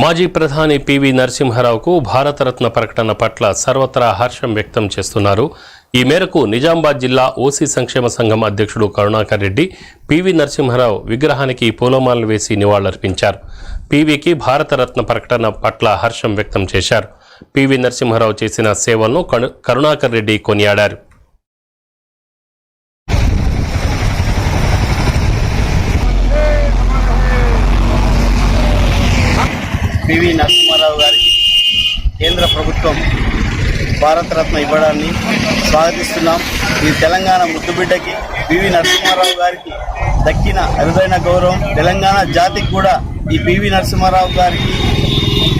మాజీ ప్రధాని పివి నరసింహారావుకు భారతరత్న ప్రకటన పట్ల సర్వత్రా హర్షం వ్యక్తం చేస్తున్నారు. ఈ మేరకు నిజామాబాద్ జిల్లా ఓసీ సంక్షేమ సంఘం అధ్యక్షుడు కరుణాకర్ రెడ్డి పివి నరసింహారావు విగ్రహానికి పూలమాలలు వేసి నివాళులర్పించారు. పివికి భారతరత్న ప్రకటన పట్ల హర్షం వ్యక్తం చేశారు. పివి నరసింహారావు చేసిన సేవలను కరుణాకర్ రెడ్డి కొనియాడారు. పివి నరసింహారావు గారికి కేంద్ర ప్రభుత్వం భారతరత్న ఇవ్వడాన్ని స్వాగతిస్తున్నాం. ఈ తెలంగాణ ముద్దుబిడ్డకి పివి నరసింహారావు గారికి దక్కిన అరుదైన గౌరవం. తెలంగాణ జాతికి కూడా ఈ పివి నరసింహారావు గారికి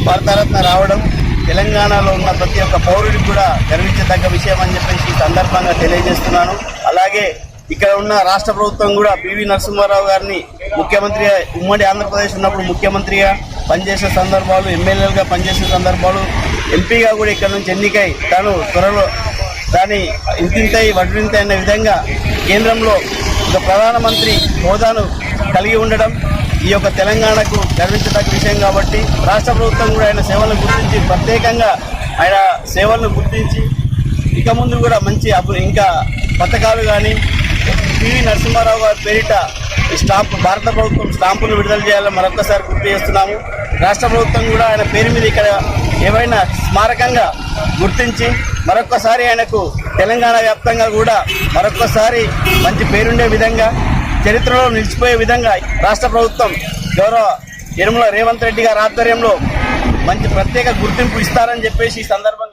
భారతరత్న రావడం తెలంగాణలో ఉన్న ప్రతి ఒక్క పౌరుడికి కూడా గర్వించదగ్గ విషయం అని చెప్పేసి సందర్భంగా తెలియజేస్తున్నాను. అలాగే ఇక్కడ ఉన్న రాష్ట్ర ప్రభుత్వం కూడా పివి నరసింహారావు గారిని ముఖ్యమంత్రిగా ఉమ్మడి ఆంధ్రప్రదేశ్ ఉన్నప్పుడు ముఖ్యమంత్రిగా పనిచేసే సందర్భాలు ఎమ్మెల్యేలుగా పనిచేసే సందర్భాలు ఎంపీగా కూడా ఇక్కడ నుంచి ఎన్నికై తాను త్వరలో దాని ఇంతింతై వడ్రింత అన్న విధంగా కేంద్రంలో ఒక ప్రధానమంత్రి హోదాను కలిగి ఉండడం ఈ యొక్క తెలంగాణకు గర్వించదగ్గ విషయం కాబట్టి రాష్ట్ర ప్రభుత్వం కూడా ఆయన సేవలను గుర్తించి ప్రత్యేకంగా ఆయన సేవలను గుర్తించి ఇక ముందు కూడా మంచి అప్పుడు ఇంకా పథకాలు కానీ పివి నరసింహారావు గారి పేరిట ఈ స్టాంపు భారత ప్రభుత్వం స్టాంపులు విడుదల చేయాలని మరొకసారి గుర్తు చేస్తున్నాము. రాష్ట్ర ప్రభుత్వం కూడా ఆయన పేరు మీద ఇక్కడ ఏవైనా స్మారకంగా గుర్తించి మరొక్కసారి ఆయనకు తెలంగాణ వ్యాప్తంగా కూడా మరొక్కసారి మంచి పేరుండే విధంగా చరిత్రలో నిలిచిపోయే విధంగా రాష్ట్ర ప్రభుత్వం గౌరవ యనుమల రేవంత్ రెడ్డి గారి ఆధ్వర్యంలో మంచి ప్రత్యేక గుర్తింపు ఇస్తారని చెప్పేసి ఈ సందర్భంగా